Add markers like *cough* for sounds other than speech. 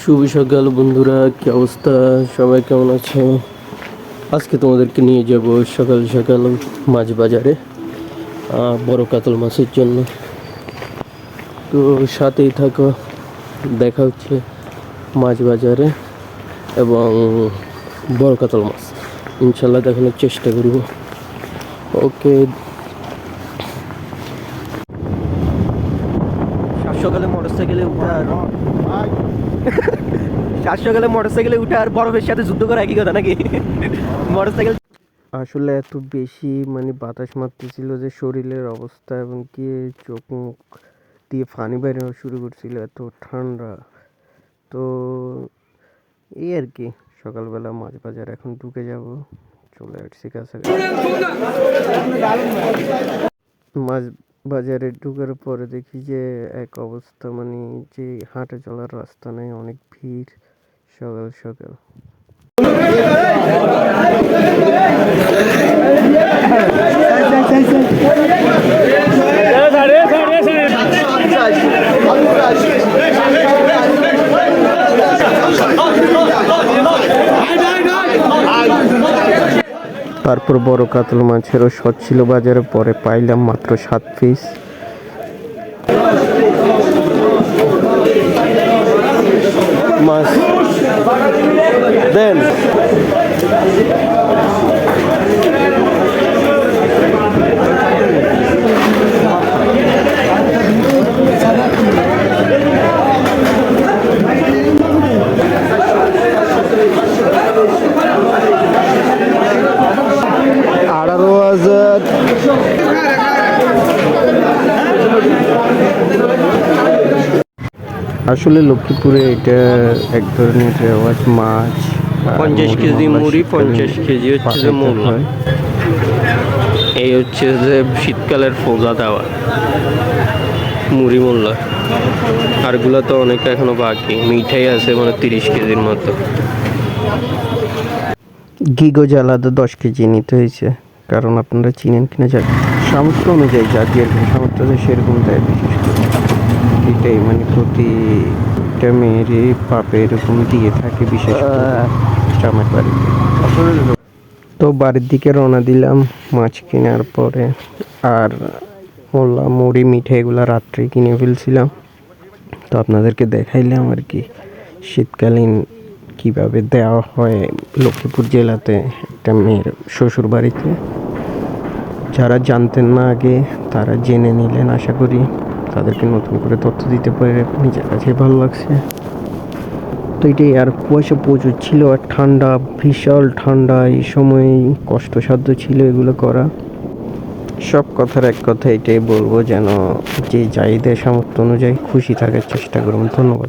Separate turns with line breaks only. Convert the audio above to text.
শুভ সকাল বন্ধুরা, কি অবস্থা? সবাই কেমন আছে? আজকে তোমাদেরকে নিয়ে যাব সকাল সকাল মাছ বাজারে বড় কাতল মাছের জন্য। তো সাথেই থাকো, দেখা হচ্ছে মাছ বাজারে এবং বড় কাতল মাছ। ইনশাল্লাহ দেখানোর চেষ্টা করব। ওকে সকালে মোটর সাইকেলে উঠা *laughs* সাত সকালে মোটর সাইকেলে উঠে আর বরফের সাথে যুদ্ধ করা একই কথা নাকি? মোটর সাইকেল আসলে এত বেশি মানে বাতাস মারতেছিল যে শরীরের অবস্থা এবং কি চোখ মুখ দিয়ে ফানি বেরোনো শুরু করছিল, এত ঠান্ডা। তো এই আর কি, সকালবেলা মাছ বাজার এখন ঢুকে যাব, চলে আসছি কাছাকাছি। মাছ বাজারে ঢুকার পরে দেখি যে এক অবস্থা মানে যে হাঁটা চলার রাস্তা নেই, অনেক ভিড়, সকাল সকাল। তারপর বড় কাতল মাছেরও শট ছিল বাজারে পরে পাইলাম মাত্র সাত পিস মাছ আসলে লক্ষ্মীপুরে এটা এক ধরনের রেওয়াজ মাছ
পঞ্চাশ কেজি মুড়ি পঞ্চাশ কেজি হচ্ছে যে মূল।
হয়।
এই হচ্ছে যে শীতকালের ফোজা দেওয়া মুড়ি মোল্লা আরগুলো তো অনেক এখনও বাকি মিঠাই আছে মানে তিরিশ কেজির মতো।
গিগোজ আলাদা দশ কেজি নিতে হয়েছে কারণ আপনারা চিনেন কিনা জানি সামর্থ্য অনুযায়ী যা যেরকম সামর্থ্য সেরকম দেয় বিশেষ করে। এটাই মানে প্রতিটা মেয়েরই পাপে এরকম দিয়ে থাকে বিশেষ জামাই বাড়িতে। তো বাড়ির দিকে রওনা দিলাম মাছ কেনার পরে। আর মোল্লা মুড়ি মিঠে এগুলো রাত্রে কিনে ফেলছিলাম। তো আপনাদেরকে দেখাইলাম আর কি শীতকালীন কীভাবে দেওয়া হয় লক্ষ্মীপুর জেলাতে একটা মেয়ের শ্বশুর বাড়িতে যারা জানতেন না আগে তারা জেনে নিলেন আশা করি। তাদেরকে নতুন করে তথ্য দিতে পেরে নিজের কাছে ভালো লাগছে। তো এটাই আর কুয়াশা প্রচুর ছিল আর ঠান্ডা বিশাল ঠান্ডা এই সময় কষ্টসাধ্য ছিল এগুলো করা। সব কথার এক কথা এটাই বলব যেন যে যাইদের সামর্থ্য অনুযায়ী খুশি থাকার চেষ্টা করুন। ধন্যবাদ।